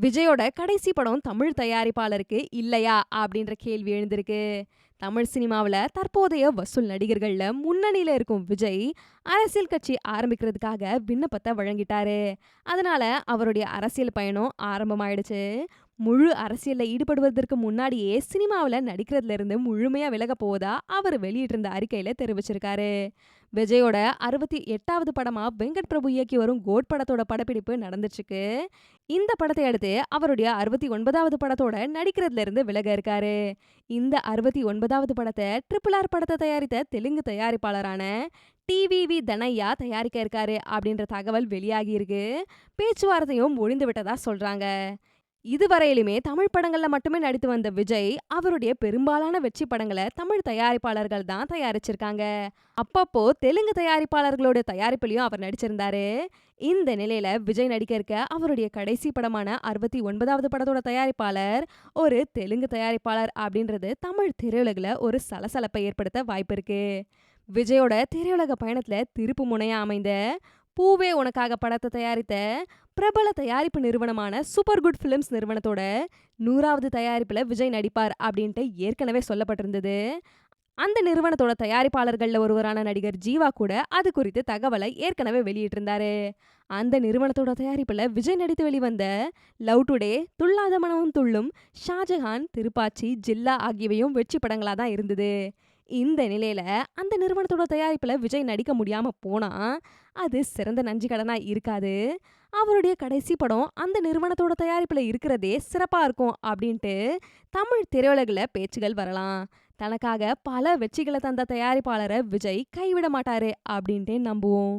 விஜயோட கடைசி படம் தமிழ் தயாரிப்பாளருக்கு இல்லையா அப்படின்ற கேள்வி எழுந்திருக்கு. தமிழ் சினிமாவில் தற்போதைய வசூல் நடிகர்கள்ல முன்னணியில் இருக்கும் விஜய் அரசியல் கட்சி ஆரம்பிக்கிறதுக்காக விண்ணப்பத்தை வழங்கிட்டாரு. அதனால அவருடைய அரசியல் பயணம் ஆரம்பமாயிடுச்சு. முழு அரசியல்ல ஈடுபடுவதற்கு முன்னாடியே சினிமாவில் நடிக்கிறதுல இருந்து முழுமையா விலக போவதா அவர் வெளியிட்டிருந்த அறிக்கையில தெரிவிச்சிருக்காரு. விஜயோட அறுபத்தி எட்டாவது படமா வெங்கட் பிரபு இயக்கி வரும் கோட் படத்தோட படப்பிடிப்பு நடந்துச்சுக்கு. இந்த படத்தை அடுத்து அவருடைய அறுபத்தி ஒன்பதாவது படத்தோட நடிக்கிறதுல இருந்து விலக இருக்காரு. இந்த அறுபத்தி ஒன்பதாவது படத்தை ட்ரிபிள் ஆர் படத்தை தயாரித்த தெலுங்கு தயாரிப்பாளரான டிவிவி தனையா தயாரிக்க இருக்காரு அப்படின்ற தகவல் வெளியாகி இருக்கு. பேச்சுவார்த்தையும் ஒழிந்து விட்டதா சொல்றாங்க. இதுவரையிலுமே தமிழ் படங்கள்ல மட்டுமே நடித்து வந்த விஜய் அவருடைய பெரும்பாலான வெற்றி படங்களை தமிழ் தயாரிப்பாளர்கள் தான் தயாரிச்சிருக்காங்க. அப்பப்போ தெலுங்கு தயாரிப்பாளர்களோட தயாரிப்புலயும் அவர் நடிச்சிருந்தாரு. இந்த நிலையில விஜய் நடிக்க இருக்க அவருடைய கடைசி படமான அறுபத்தி ஒன்பதாவது படத்தோட தயாரிப்பாளர் ஒரு தெலுங்கு தயாரிப்பாளர் அப்படின்றது தமிழ் திரையுலகில் ஒரு சலசலப்பை ஏற்படுத்த வாய்ப்பு இருக்கு. விஜயோட திரையுலக பயணத்துல திருப்பு முனையா அமைந்த பூவே உனக்காக படத்தை தயாரித்த பிரபல தயாரிப்பு நிறுவனமான சூப்பர் குட் ஃபிலிம்ஸ் நிறுவனத்தோட நூறாவது தயாரிப்புல விஜய் நடிப்பார் அப்படின்ட்டு ஏற்கனவே சொல்லப்பட்டிருந்தது. அந்த நிறுவனத்தோட தயாரிப்பாளர்கள்ல ஒருவரான நடிகர் ஜீவா கூட அது குறித்து தகவலை ஏற்கனவே வெளியிட்டிருந்தாரு. அந்த நிறுவனத்தோட தயாரிப்புல விஜய் நடித்து வெளிவந்த லவ் டுடே துள்ளாத மனமும் துள்ளும் ஷாஜஹான் திருப்பாச்சி ஜில்லா ஆகியவையும் வெற்றி படங்களா தான் இருந்தது. இந்த நிலையில அந்த நிறுவனத்தோட தயாரிப்புல விஜய் நடிக்க முடியாம போனா அது சிறந்த நன்றி கடனா இருக்காது. அவருடைய கடைசி படம் அந்த நிறுவனத்தோட தயாரிப்புல இருக்கிறதே சிறப்பா இருக்கும் அப்படின்ட்டு தமிழ் திரையுலகில் பேச்சுகள் வரலாம். தனக்காக பல வெற்றிகளை தந்த தயாரிப்பாளரை விஜய் கைவிட மாட்டாரு அப்படின்ட்டு நம்புவோம்.